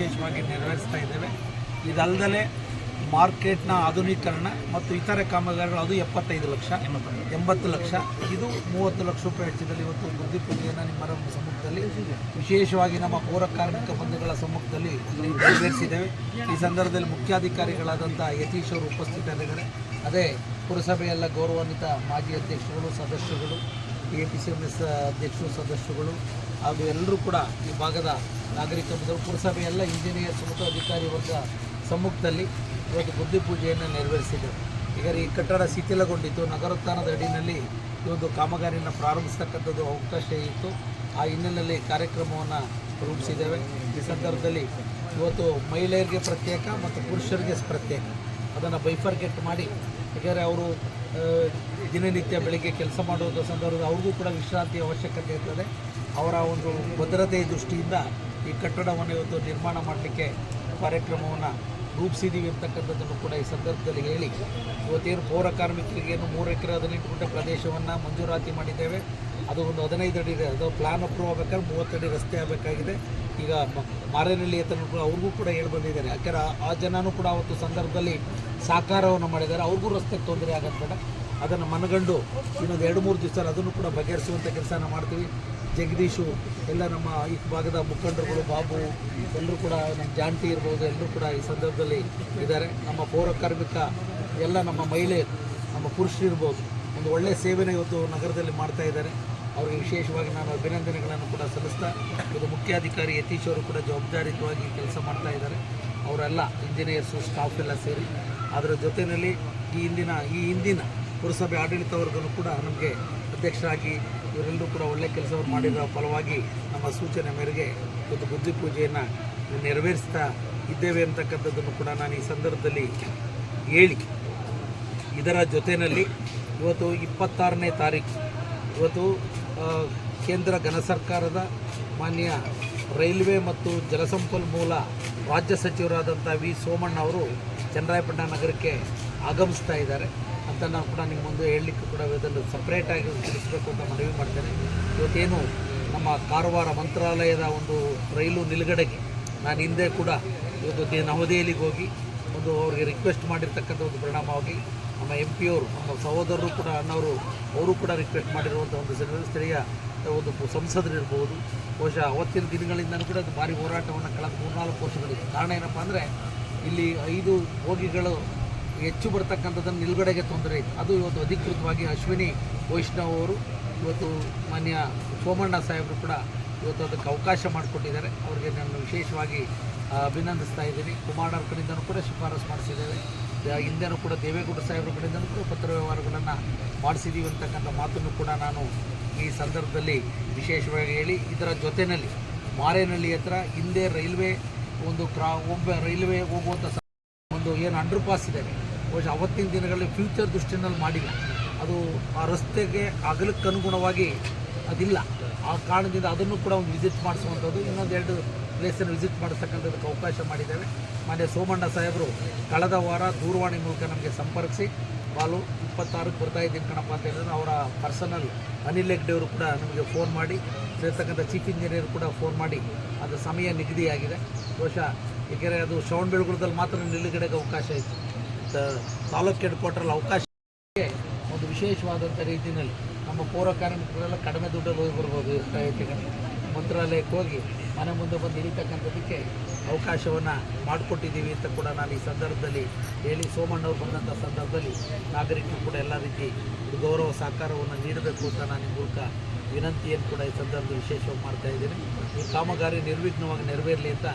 ವಿಶೇಷವಾಗಿ ನೆರವೇರಿಸ್ತಾ ಇದ್ದೇವೆ. ಇದಲ್ಲದೆ ಮಾರ್ಕೆಟ್ನ ಆಧುನೀಕರಣ ಮತ್ತು ಇತರೆ ಕಾಮಗಾರಿಗಳು, ಅದು ಎಪ್ಪತ್ತೈದು ಲಕ್ಷ, ಎಂಬತ್ತು ಲಕ್ಷ. ಇದು ಮೂವತ್ತು ಲಕ್ಷ ರೂಪಾಯಿ ವೆಚ್ಚದಲ್ಲಿ ಇವತ್ತು ಬುದ್ಧಿ ಪೂಜೆಯನ್ನು ನಿಮ್ಮರ ಸಮ್ಮುಖದಲ್ಲಿ, ವಿಶೇಷವಾಗಿ ನಮ್ಮ ಪೌರ ಕಾರ್ಮಿಕ ಬಂಧುಗಳ ಸಮ್ಮುಖದಲ್ಲಿ ನೆರವೇರಿಸಿದ್ದೇವೆ. ಈ ಸಂದರ್ಭದಲ್ಲಿ ಮುಖ್ಯಾಧಿಕಾರಿಗಳಾದಂಥ ಯತೀಶ್ ಅವರು ಉಪಸ್ಥಿತರಿದ್ದಾರೆ. ಅದೇ ಪುರಸಭೆಯೆಲ್ಲ ಗೌರವಾನ್ವಿತ ಮಾಜಿ ಅಧ್ಯಕ್ಷರುಗಳು, ಸದಸ್ಯರುಗಳು A P C M S ಅಧ್ಯಕ್ಷರು, ಸದಸ್ಯರುಗಳು ಹಾಗೂ ಎಲ್ಲರೂ ಕೂಡ ಈ ಭಾಗದ ನಾಗರಿಕ ಪುರಸಭೆ ಎಲ್ಲ ಇಂಜಿನಿಯರ್ಸ್ ಮತ್ತು ಅಧಿಕಾರಿ ವರ್ಗ ಸಮ್ಮುಖದಲ್ಲಿ ಇವತ್ತು ಬುದ್ಧಿ ಪೂಜೆಯನ್ನು ನೆರವೇರಿಸಿದ್ದೇವೆ ಈಗ ಈ ಕಟ್ಟಡ ಶಿಥಿಲಗೊಂಡಿತ್ತು. ನಗರೋತ್ಥಾನದ ಅಡಿನಲ್ಲಿ ಈ ಒಂದು ಕಾಮಗಾರಿಯನ್ನು ಪ್ರಾರಂಭಿಸ್ತಕ್ಕಂಥದ್ದು ಅವಕಾಶ ಇತ್ತು. ಆ ಹಿನ್ನೆಲೆಯಲ್ಲಿ ಕಾರ್ಯಕ್ರಮವನ್ನು ರೂಪಿಸಿದ್ದೇವೆ. ಈ ಸಂದರ್ಭದಲ್ಲಿ ಇವತ್ತು ಮಹಿಳೆಯರಿಗೆ ಪ್ರತ್ಯೇಕ ಮತ್ತು ಪುರುಷರಿಗೆ ಪ್ರತ್ಯೇಕ. ಅದನ್ನು ಬೈಫರ್ಗೆಟ್ ಮಾಡಿ ಯಾಕೆಂದರೆ ಅವರು ದಿನನಿತ್ಯ ಬೆಳಿಗ್ಗೆ ಕೆಲಸ ಮಾಡುವಂಥ ಸಂದರ್ಭದಲ್ಲಿ ಅವ್ರಿಗೂ ಕೂಡ ವಿಶ್ರಾಂತಿ ಅವಶ್ಯಕತೆ ಇರ್ತದೆ. ಅವರ ಒಂದು ಭದ್ರತೆಯ ದೃಷ್ಟಿಯಿಂದ ಈ ಕಟ್ಟಡವನ್ನು ಇವತ್ತು ನಿರ್ಮಾಣ ಮಾಡಲಿಕ್ಕೆ ಕಾರ್ಯಕ್ರಮವನ್ನು ರೂಪಿಸಿದ್ದೀವಿ ಅಂತಕ್ಕಂಥದ್ದನ್ನು ಕೂಡ ಈ ಸಂದರ್ಭದಲ್ಲಿ ಹೇಳಿ, ಇವತ್ತೇನು ಪೌರ ಕಾರ್ಮಿಕರಿಗೆ ಏನು ಮೂರು ಎಕರೆ ಹದಿನೆಂಟು ಗುಂಟೆ ಪ್ರದೇಶವನ್ನು ಮಂಜೂರಾತಿ ಮಾಡಿದ್ದೇವೆ. ಅದು ಒಂದು ಹದಿನೈದು ಅಡಿ ಇದೆ. ಅದು ಪ್ಲಾನ್ ಅಪ್ರೂವ್ ಆಗಬೇಕಾದ್ರೆ ಮೂವತ್ತಡಿ ರಸ್ತೆ ಆಗಬೇಕಾಗಿದೆ. ಈಗ ಮಾರೇನಹಳ್ಳಿ ಹತ್ರ ಕೂಡ ಅವ್ರಿಗೂ ಕೂಡ ಹೇಳಿ ಬಂದಿದ್ದಾರೆ. ಯಾಕಂದ್ರೆ ಆ- ಜನನೂ ಕೂಡ ಅವತ್ತು ಸಂದರ್ಭದಲ್ಲಿ ಸಾಕಾರವನ್ನು ಮಾಡಿದ್ದಾರೆ. ಅವ್ರಿಗೂ ರಸ್ತೆ ತೊಂದರೆ ಆಗತ್ತೆ ಅದನ್ನು ಮನಗಂಡು ಇನ್ನೊಂದು ಎರಡು ಮೂರು ದಿವಸ ಅದನ್ನು ಕೂಡ ಬಗೆಹರಿಸುವಂಥ ಕೆಲಸನ ಮಾಡ್ತೀವಿ. ಜಗದೀಶು, ಎಲ್ಲ ನಮ್ಮ ಈ ಭಾಗದ ಮುಖಂಡರುಗಳು, ಬಾಬು, ಎಲ್ಲರೂ ಕೂಡ ನಮ್ಮ ಜಾಂಟಿ ಇರ್ಬೋದು, ಎಲ್ಲರೂ ಕೂಡ ಈ ಸಂದರ್ಭದಲ್ಲಿ ಇದ್ದಾರೆ. ನಮ್ಮ ಪೌರ ಕಾರ್ಮಿಕ, ಎಲ್ಲ ನಮ್ಮ ಮಹಿಳೆಯರು ನಮ್ಮ ಪುರುಷರು ಇರ್ಬೋದು, ಒಂದು ಒಳ್ಳೆಯ ಸೇವೆನ ಇವತ್ತು ನಗರದಲ್ಲಿ ಮಾಡ್ತಾ ಇದ್ದಾರೆ. ಅವರಿಗೆ ವಿಶೇಷವಾಗಿ ನಾನು ಅಭಿನಂದನೆಗಳನ್ನು ಕೂಡ ಸಲ್ಲಿಸ್ತಾ, ಇದು ಮುಖ್ಯಾಧಿಕಾರಿ ಯತೀಶ್ ಅವರು ಕೂಡ ಜವಾಬ್ದಾರಿಯುತವಾಗಿ ಕೆಲಸ ಮಾಡ್ತಾ ಇದ್ದಾರೆ. ಅವರೆಲ್ಲ ಇಂಜಿನಿಯರ್ಸು ಸ್ಟಾಫ್ ಎಲ್ಲ ಸೇರಿ, ಅದರ ಜೊತೆಯಲ್ಲಿ ಈ ಹಿಂದಿನ ಈ ಹಿಂದಿನ ಪುರಸಭೆ ಆಡಳಿತ ವರ್ಗನೂ ಕೂಡ ನಮಗೆ ಅಧ್ಯಕ್ಷರಾಗಿ ಇವರೆಲ್ಲರೂ ಕೂಡ ಒಳ್ಳೆ ಕೆಲಸವನ್ನು ಮಾಡಿದ ಫಲವಾಗಿ ನಮ್ಮ ಸೂಚನೆ ಮೇರೆಗೆ ಒಂದು ಬುದ್ಧಿ ಪೂಜೆಯನ್ನು ನೆರವೇರಿಸ್ತಾ ಇದ್ದೇವೆ ಅಂತಕ್ಕಂಥದ್ದನ್ನು ಕೂಡ ನಾನು ಈ ಸಂದರ್ಭದಲ್ಲಿ ಹೇಳಿ. ಇದರ ಜೊತೆಯಲ್ಲಿ ಇವತ್ತು ಇಪ್ಪತ್ತಾರನೇ ತಾರೀಕು ಇವತ್ತು ಕೇಂದ್ರ ಘನ ಸರ್ಕಾರದ ಮಾನ್ಯ ರೈಲ್ವೆ ಮತ್ತು ಜಲಸಂಪನ್ಮೂಲ ರಾಜ್ಯ ಸಚಿವರಾದಂಥ ವಿ ಸೋಮಣ್ಣ ಅವರು ಚನ್ನರಾಯಪಟ್ಟಣ ನಗರಕ್ಕೆ ಆಗಮಿಸ್ತಾ ಇದ್ದಾರೆ. ಅಂತ ನಾವು ಕೂಡ ನಿಮ್ಮ ಮುಂದೆ ಹೇಳಲಿಕ್ಕೆ ಕೂಡ ಇದನ್ನು ಸಪ್ರೇಟಾಗಿ ತಿಳಿಸಬೇಕು ಅಂತ ಮನವಿ ಮಾಡ್ತೇನೆ. ಇವತ್ತೇನು ನಮ್ಮ ಕಾರವಾರ ಮಂತ್ರಾಲಯದ ಒಂದು ರೈಲು ನಿಲುಗಡೆಗೆ ನಾನು ಹಿಂದೆ ಕೂಡ ಇವತ್ತು ನವದೆಹಲಿಗೆ ಹೋಗಿ ಒಂದು ಅವ್ರಿಗೆ ರಿಕ್ವೆಸ್ಟ್ ಮಾಡಿರ್ತಕ್ಕಂಥ ಒಂದು ಪರಿಣಾಮವಾಗಿ ನಮ್ಮ ಎಂ ಪಿ ಅವರು, ನಮ್ಮ ಸಹೋದರರು ಕೂಡ, ಅಣ್ಣವರು, ಅವರು ಕೂಡ ರಿಕ್ವೆಸ್ಟ್ ಮಾಡಿರುವಂಥ ಒಂದು ಸ್ಥಳೀಯ- ಒಂದು ಸಂಸದರಿರ್ಬೋದು ಬಹುಶಃ ಅವತ್ತಿನ ದಿನಗಳಿಂದಲೂ ಕೂಡ ಅದು ಭಾರಿ ಹೋರಾಟವನ್ನು ಕಳೆದ ಮೂರ್ನಾಲ್ಕು ವರ್ಷಗಳಿದೆ. ಕಾರಣ ಏನಪ್ಪ ಅಂದರೆ ಇಲ್ಲಿ ಐದು ಬೋಗಿಗಳು ಹೆಚ್ಚು ಬರ್ತಕ್ಕಂಥದ್ದನ್ನು ನಿಲುಗಡೆಗೆ ತೊಂದರೆ ಇತ್ತು ಅದು ಇವತ್ತು ಅಧಿಕೃತವಾಗಿ ಅಶ್ವಿನಿ ವೈಷ್ಣವ್ ಅವರು ಇವತ್ತು ಮಾನ್ಯ ಸೋಮಣ್ಣ ಸಾಹೇಬರು ಕೂಡ ಇವತ್ತು ಅದಕ್ಕೆ ಅವಕಾಶ ಮಾಡಿಕೊಟ್ಟಿದ್ದಾರೆ. ಅವರಿಗೆ ನಾನು ವಿಶೇಷವಾಗಿ ಅಭಿನಂದಿಸ್ತಾ ಇದ್ದೀನಿ. ಕುಮಾರವ್ರ ಕಡೆಯಿಂದನೂ ಕೂಡ ಶಿಫಾರಸು ಮಾಡಿಸಿದ್ದೇವೆ ದ- ಹಿಂದೆನೂ ಕೂಡ ದೇವೇಗೌಡ ಸಾಹೇಬ್ರ ಕಡೆಯಿಂದನೂ ಕೂಡ ಪತ್ರ ವ್ಯವಹಾರಗಳನ್ನು ಮಾಡಿಸಿದ್ದೀವಿ ಅಂತಕ್ಕಂಥ ಮಾತನ್ನು ಕೂಡ ನಾನು ಈ ಸಂದರ್ಭದಲ್ಲಿ ವಿಶೇಷವಾಗಿ ಹೇಳಿ, ಇದರ ಜೊತೆಯಲ್ಲಿ ಮಾರೇನಹಳ್ಳಿ ಹತ್ರ ಹಿಂದೆ ರೈಲ್ವೆ ಒಂದು ಕ್ರಾ, ಒಬ್ಬ ರೈಲ್ವೆ ಹೋಗುವಂಥ ಒಂದು ಏನು ಅಂಡರ್ ಪಾಸ್ ಇದೆ. ಬಹುಶಃ ಅವತ್ತಿನ ದಿನಗಳಲ್ಲಿ ಫ್ಯೂಚರ್ ದೃಷ್ಟಿನಲ್ಲಿ ಮಾಡಿಲ್ಲ. ಅದು ಆ ರಸ್ತೆಗೆ ಅಗಲಕ್ಕೆ ಅನುಗುಣವಾಗಿ ಅದಿಲ್ಲ. ಆ ಕಾರಣದಿಂದ ಅದನ್ನು ಕೂಡ ಒಂದು ವಿಸಿಟ್ ಮಾಡಿಸುವಂಥದ್ದು, ಇನ್ನೊಂದು ಎರಡು ಪ್ಲೇಸನ್ನು ವಿಸಿಟ್ ಮಾಡಿಸ್ತಕ್ಕಂಥದ್ದಕ್ಕೆ ಅವಕಾಶ ಮಾಡಿದ್ದೇವೆ ಮಾನ್ಯ ಸೋಮಣ್ಣ ಸಾಹೇಬರು, ಕಳೆದ ವಾರ ದೂರವಾಣಿ ಮೂಲಕ ನಮಗೆ ಸಂಪರ್ಕಿಸಿ, ಬಾಲು ಇಪ್ಪತ್ತಾರಕ್ಕೆ ಬರ್ತಾ ಇದ್ದೀನಿ ಕಣಪ್ಪ ಅಂತ ಹೇಳಿದ್ರೆ. ಅವರ ಪರ್ಸನಲ್ ಅನಿಲ್ ಅವರು ಕೂಡ ನಮಗೆ ಫೋನ್ ಮಾಡಿ, ಸೇರ್ತಕ್ಕಂಥ ಚೀಫ್ ಇಂಜಿನಿಯರ್ ಕೂಡ ಫೋನ್ ಮಾಡಿ, ಅದು ಸಮಯ ನಿಗದಿಯಾಗಿದೆ. ಬಹುಶಃ ಏಕೆಂದರೆ ಅದು ಶ್ರವಣಬೆಳಗೊಳದಲ್ಲಿ ಮಾತ್ರ ನಿಲುಗಡೆಗೆ ಅವಕಾಶ ಇತ್ತು. ತ- ತಾಲೂಕು ಹೆಡ್ ಕ್ವಾರ್ಟ್ರಲ್ಲಿ ಅವಕಾಶ ಒಂದು ವಿಶೇಷವಾದಂಥ ರೀತಿಯಲ್ಲಿ ನಮ್ಮ ಪೌರ ಕಾರ್ಮಿಕರೆಲ್ಲ ಕಡಿಮೆ ದುಡ್ಡಲ್ಲಿ ಹೋಗಿ ಬರ್ಬೋದು ಮಂತ್ರಾಲಯಕ್ಕೆ ಹೋಗಿ ಮನೆ ಮುಂದೆ ಬಂದು ಇಳಿತಕ್ಕಂಥದ್ದಕ್ಕೆ ಅವಕಾಶವನ್ನು ಮಾಡಿಕೊಟ್ಟಿದ್ದೀವಿ ಅಂತ ಕೂಡ ನಾನು ಈ ಸಂದರ್ಭದಲ್ಲಿ ಹೇಳಿ ಸೋಮಣ್ಣವ್ರು ಬಂದಂಥ ಸಂದರ್ಭದಲ್ಲಿ ನಾಗರಿಕರು ಕೂಡ ಎಲ್ಲ ರೀತಿ ಗೌರವ ಸಹಕಾರವನ್ನು ನೀಡಬೇಕು ಅಂತ ನಾನು ಈ ಮೂಲಕ ವಿನಂತಿಯನ್ನು ಕೂಡ ಈ ಸಂದರ್ಭದಲ್ಲಿ ವಿಶೇಷವಾಗಿ ಮಾಡ್ತಾ ಇದ್ದೀನಿ. ಈ ಕಾಮಗಾರಿ ನಿರ್ವಿಘ್ನವಾಗಿ ನೆರವೇರಲಿ ಅಂತ